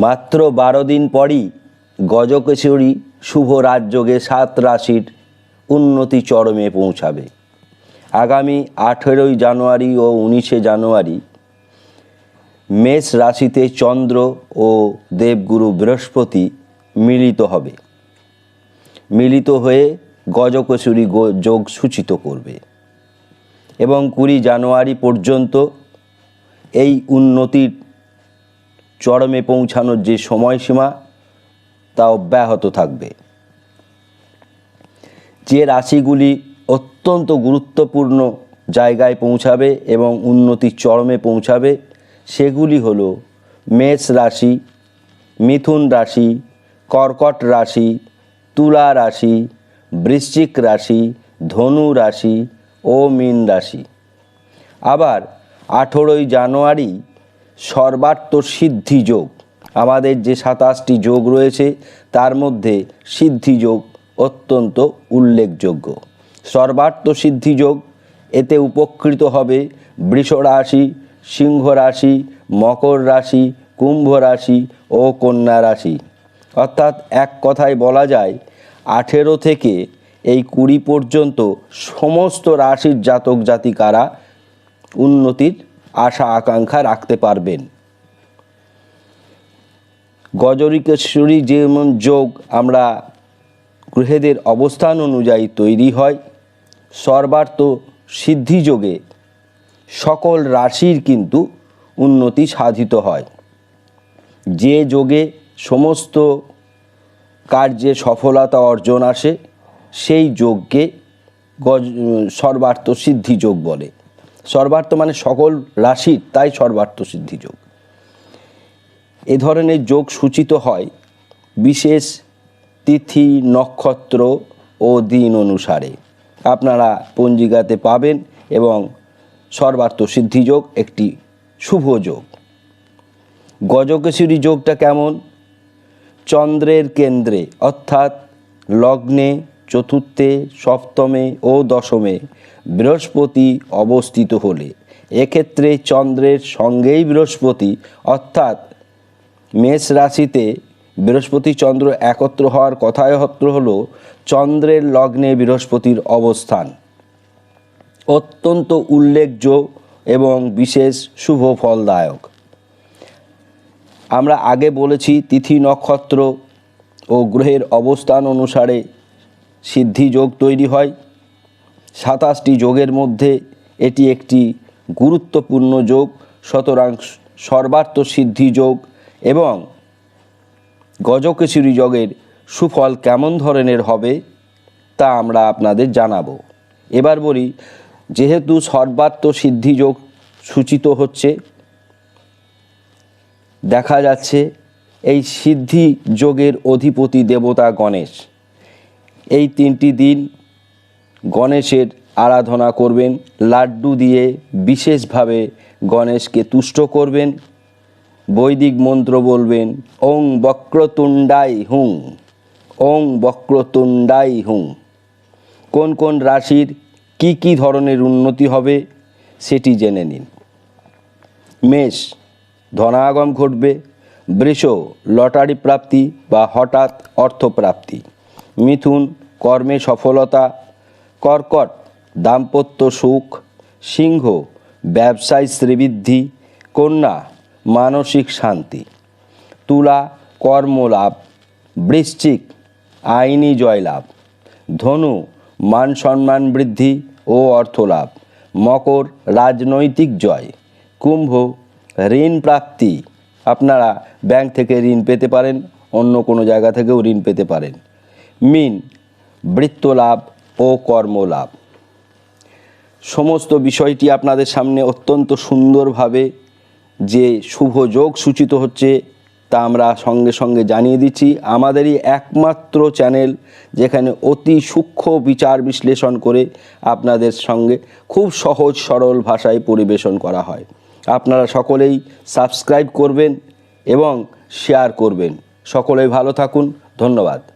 মাত্র বারো দিন পরই গজকেশরী শুভ রাজযোগে সাত রাশির উন্নতি চরমে পৌঁছাবে। আগামী আঠেরোই জানুয়ারি ও উনিশে জানুয়ারি মেষ রাশিতে চন্দ্র ও দেবগুরু বৃহস্পতি মিলিত হবে। মিলিত হয়ে গজকেশরী গো- যোগ সূচিত করবে। এবং কুড়ি জানুয়ারি পর্যন্ত এই উন্নতির চরমে পৌঁছানোর যে সময়সীমা তা অব্যাহত থাকবে। যে রাশিগুলি অত্যন্ত গুরুত্বপূর্ণ জায়গায় পৌঁছাবে এবং উন্নতির চরমে পৌঁছাবে, সেগুলি হলো মেষ রাশি, মিথুন রাশি, কর্কট রাশি, তুলা রাশি, বৃশ্চিক রাশি, ধনু রাশি ও মীন রাশি। আবার আঠেরোই জানুয়ারি সর্বার্থ সিদ্ধি যোগ। আমাদের যে সাতাশটি যোগ রয়েছে, তার মধ্যে সিদ্ধি যোগ অত্যন্ত উল্লেখযোগ্য। সর্বার্থ সিদ্ধি যোগ এতে উপকৃত হবে বৃষ রাশি, সিংহ রাশি, মকর রাশি, কুম্ভ রাশি ও কন্যা রাশি। অর্থাৎ এক কথায় বলা যায়, আঠেরো থেকে এই কুড়ি পর্যন্ত সমস্ত রাশির জাতক জাতিকারা উন্নতির আশা আকাঙ্ক্ষা রাখতে পারবেন। গজরিকেশ্বরী যেমন যোগ আমরা গ্রহেদের অবস্থান অনুযায়ী তৈরি হয়, সর্বার্থ সিদ্ধি যোগে সকল রাশির কিন্তু উন্নতি সাধিত হয়। যে যোগে সমস্ত কার্যে সফলতা অর্জন আসে, সেই যোগকে গজ সর্বার্থ সিদ্ধি যোগ বলে। সর্বার্থ মানে সকল রাশির তাই সর্বার্থ সিদ্ধি যোগ। এ ধরনের যোগ সূচিত হয় বিশেষ তিথি, নক্ষত্র ও দিন অনুসারে। আপনারা পঞ্জিকাতে পাবেন এবং সর্বার্থ সিদ্ধি যোগ একটি শুভ যোগ। গজকেশরী যোগটা কেমন? চন্দ্রের কেন্দ্রে, অর্থাৎ লগ্নে চতুর্থে, সপ্তমে ও দশমে বৃহস্পতি অবস্থিত হলে। এক্ষেত্রে চন্দ্রের সঙ্গেই বৃহস্পতি, অর্থাৎ মেষ রাশিতে বৃহস্পতি চন্দ্র একত্র হওয়ার কথায় হত্র হলো চন্দ্রের লগ্নে বৃহস্পতির অবস্থান। অত্যন্ত উল্লেখযোগ্য এবং বিশেষ শুভ ফলদায়ক। আমরা আগে বলেছি তিথি নক্ষত্র ও গ্রহের অবস্থান অনুসারে সিদ্ধি যোগ তৈরি হয়। সাতাশটি যোগের মধ্যে এটি একটি গুরুত্বপূর্ণ যোগ, সুতরাং সর্বার্থ সিদ্ধি যোগ এবং গজকেশরী যোগের সুফল কেমন ধরনের হবে তা আমরা আপনাদের জানাব। এবার বলি, যেহেতু সর্বার্থ সিদ্ধি যোগ সূচিত হচ্ছে, দেখা যাচ্ছে এই সিদ্ধি যোগের অধিপতি দেবতা গণেশ। এই তিনটি দিন গণেশের আরাধনা করবেন, লাড্ডু দিয়ে বিশেষভাবে গণেশকে তুষ্ট করবেন, বৈদিক মন্ত্র বলবেন, ওং বক্রতুণ্ডাই হুং, ওং বক্রতুণ্ডাই হুং। কোন কোন রাশির কি কি ধরনের উন্নতি হবে সেটি জেনে নিন। মেষ, ধনাগম ঘটবে, বৃষ, লটারি প্রাপ্তি বা হঠাৎ অর্থপ্রাপ্তি। মিথুন কর্মে সফলতা, কর্কট, দাম্পত্য সুখ, সিংহ, ব্যবসায় শ্রীবৃদ্ধি, কন্যা, মানসিক শান্তি। তুলা কর্মলাভ বৃশ্চিক, আইনি জয়লাভ। ধনু, মান সম্মান বৃদ্ধি ও অর্থলাভ মকর, রাজনৈতিক জয়। কুম্ভ, ঋণ প্রাপ্তি। আপনারা ব্যাংক থেকে ঋণ পেতে পারেন, অন্য কোনো জায়গা থেকেও ঋণ পেতে পারেন। মিন বৃত্ত লাভ ও কর্মলাভ। সমস্ত বিষয়টি আপনাদের সামনে অত্যন্ত সুন্দরভাবে যে শুভ যোগ সূচিত হচ্ছে, তা আমরা সঙ্গে সঙ্গে জানিয়ে দিচ্ছি। আমাদেরই একমাত্র চ্যানেল যেখানে অতি সূক্ষ্ম বিচার বিশ্লেষণ করে আপনাদের সঙ্গে খুব সহজ সরল ভাষায় পরিবেশন করা হয়। আপনারা সকলেই সাবস্ক্রাইব করবেন এবং শেয়ার করবেন। সকলেই ভালো থাকুন। ধন্যবাদ।